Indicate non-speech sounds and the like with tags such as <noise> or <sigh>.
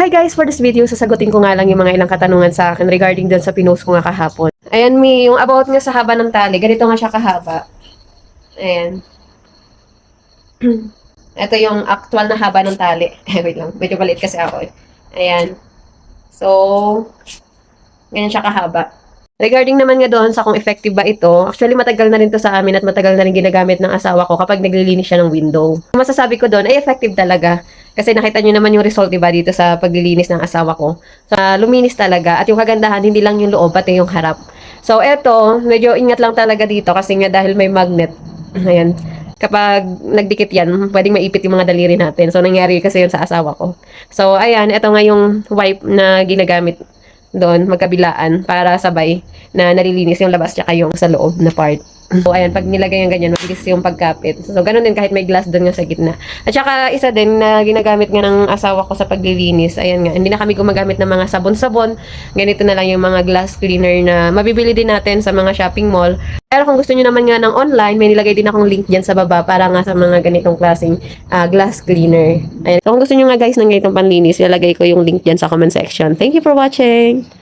Hi guys, for this video, sasagutin ko nga lang yung mga ilang katanungan sa akin regarding dun sa pinost ko nga kahapon. Ayan, Mi, yung about nga sa haba ng tali, ganito nga siya kahaba. Ayan. <clears throat> Ito yung actual na haba ng tali. <laughs> Eh, wait lang, medyo balit kasi ako eh. Ayan. So, ganyan siya kahaba. Regarding naman nga doon sa kung effective ba ito, actually matagal na rin to sa amin at matagal na rin ginagamit ng asawa ko kapag naglilinis siya ng window. Masasabi ko doon ay effective talaga. Kasi nakita nyo naman yung result, diba, dito sa paglilinis ng asawa ko. So, luminis talaga. At yung kagandahan, hindi lang yung loob, pati yung harap. So, eto, medyo ingat lang talaga dito kasi nga dahil may magnet. Ayan. Kapag nagdikit yan, pwedeng maipit yung mga daliri natin. So, nangyari kasi yun sa asawa ko. So, ayan, ito nga yung wipe na ginagamit doon, magkabilaan, para sabay na nalilinis yung labas tsaka yung sa loob na part. So, ayan, pag nilagay yung ganyan, mabilis yung pagkapit. So, ganun din kahit may glass doon nga sa gitna. At saka, isa din na ginagamit nga ng asawa ko sa paglilinis, ayan nga, hindi na kami gumagamit ng mga sabon-sabon. Ganito na lang yung mga glass cleaner na mabibili din natin sa mga shopping mall. Pero kung gusto niyo naman nga ng online, may nilagay din akong link dyan sa baba para nga sa mga ganitong klaseng ah, glass cleaner. Ayan. So, kung gusto niyo nga guys ng ganitong panlinis, ilalagay ko yung link dyan sa comment section. Thank you for watching!